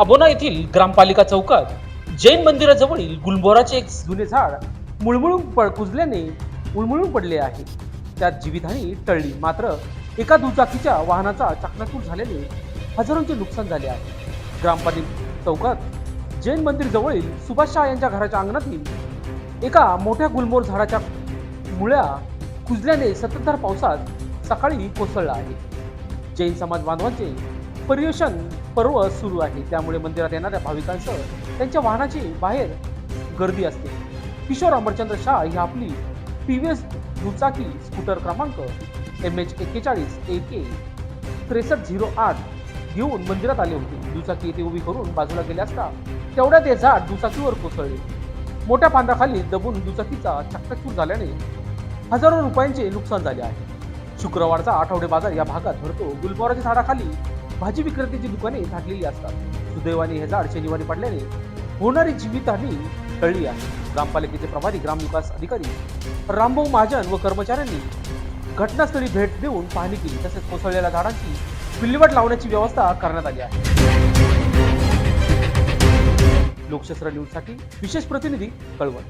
अबोना येथील ग्रामपालिका चौकात जैन मंदिराजवळील गुलमोराचे एक जुने झाड मुळमुळून पड कुजल्याने उळमुळून पडले आहे. त्यात जीवितहानी टळली. मात्र एका दुचाकीच्या वाहनाचा चकनाचूर झाल्याने हजारोंचे नुकसान झाले आहे. ग्रामपालिका चौकात जैन मंदिर जवळील सुभाष शाह यांच्या घराच्या अंगणातील एका मोठ्या गुलमोर झाडाच्या मुळ्या कुजल्याने सततधार पावसात सकाळी कोसळला आहे. जैन समाज बांधवांचे पर्यटन पर्व सुरू आहे. त्यामुळे मंदिरात येणाऱ्या भाविकांसह त्यांच्या वाहनाची बाहेर गर्दी असते. किशोर अमरचंद्र शाह ही आपली टी व्ही एस दुचाकी स्कूटर क्रमांक एम एच एक्केचाळीस ए के त्रेसष्ट झिरो आठ घेऊन मंदिरात आले होते. दुचाकी येथे उभी करून बाजूला गेले असता तेवढ्यात ते झाड दुचाकीवर कोसळले. मोठ्या पांढराखाली दबून दुचाकीचा चकचकूर झाल्याने हजारो रुपयांचे नुकसान झाले आहे. शुक्रवारचा आठवडे बाजार या भागात भरतो. गुलमोराच्या झाडाखाली भाजी विक्रेत्याची दुकाने झाकलेली असतात. सुदैवाने हे झाड शनिवारी पडल्याने होणारी जीवितहानी टळली आहे. ग्रामपालिकेचे प्रभारी ग्रामविकास अधिकारी रामभाऊ महाजन व कर्मचाऱ्यांनी घटनास्थळी भेट देऊन पाहणी केली. तसेच कोसळलेल्या झाडांची विल्हेवाट लावण्याची व्यवस्था करण्यात आली आहे. लोकशास्त्र न्यूजसाठी विशेष प्रतिनिधी कळवण.